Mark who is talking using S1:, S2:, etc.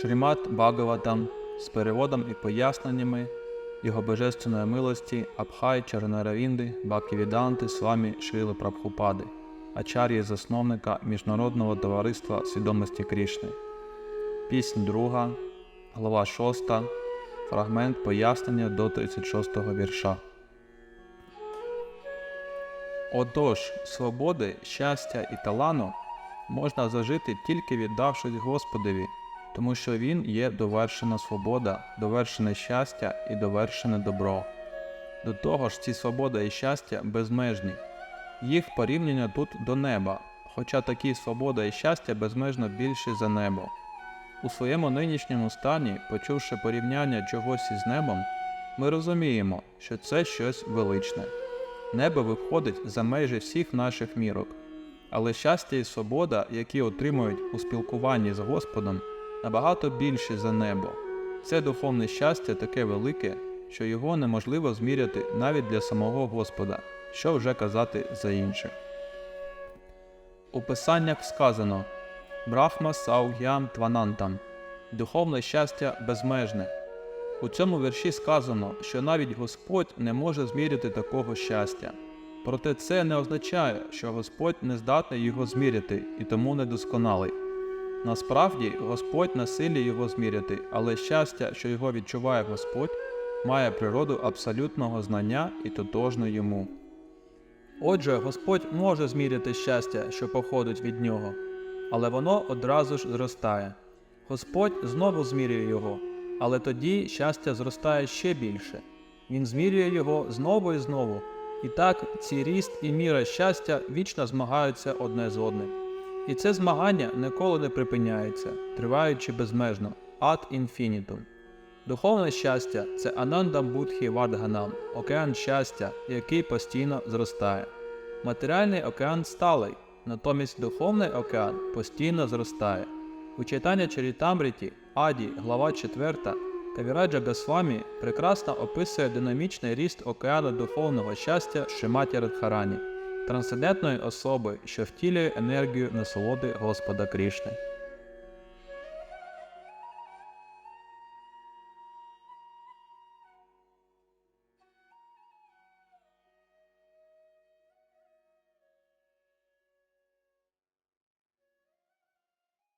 S1: Шрімат Бхагаватам з переводом і поясненнями його божественної милості Абхай Чарнаравінди Бхактивіданти Свамі Шріли Прабхупади, ачар'ї засновника Міжнародного товариства свідомості Крішни. Піснь 2, глава 6, фрагмент пояснення до 36 вірша. Отож, свободи, щастя і талану можна зажити тільки віддавшись Господові, тому що Він є довершена свобода, довершене щастя і довершене добро. До того ж, ці свобода і щастя безмежні. Їх порівняння тут до неба, хоча такі свобода і щастя безмежно більші за небо. У своєму нинішньому стані, почувши порівняння чогось із небом, ми розуміємо, що це щось величне. Небо виходить за межі всіх наших мірок. Але щастя і свобода, які отримують у спілкуванні з Господом, набагато більші за небо. Це духовне щастя таке велике, що його неможливо зміряти навіть для самого Господа, що вже казати за інших. У писаннях сказано Брахма Саугям Тванантам духовне щастя безмежне. У цьому вірші сказано, що навіть Господь не може зміряти такого щастя. Проте це не означає, що Господь не здатний його зміряти і тому недосконалий. Насправді, Господь на силі його зміряти, але щастя, що його відчуває Господь, має природу абсолютного знання і тотожно йому. Отже, Господь може зміряти щастя, що походить від нього, але воно одразу ж зростає. Господь знову змірює його, але тоді щастя зростає ще більше. Він змірює його знову і знову, і так ці ріст і міра щастя вічно змагаються одне з одним. І це змагання ніколи не припиняється, триваючи безмежно ад інфінітум. Духовне щастя це Анандам Будхі Вардганам, океан щастя, який постійно зростає. Матеріальний океан сталий, натомість духовний океан постійно зростає. У читання Чарітамріті, Аді, глава 4, Кавіраджа Госвамі прекрасно описує динамічний ріст океану духовного щастя Шиматі Радхарані, трансцендентної особи, що втілює енергію насолоди Господа Крішни.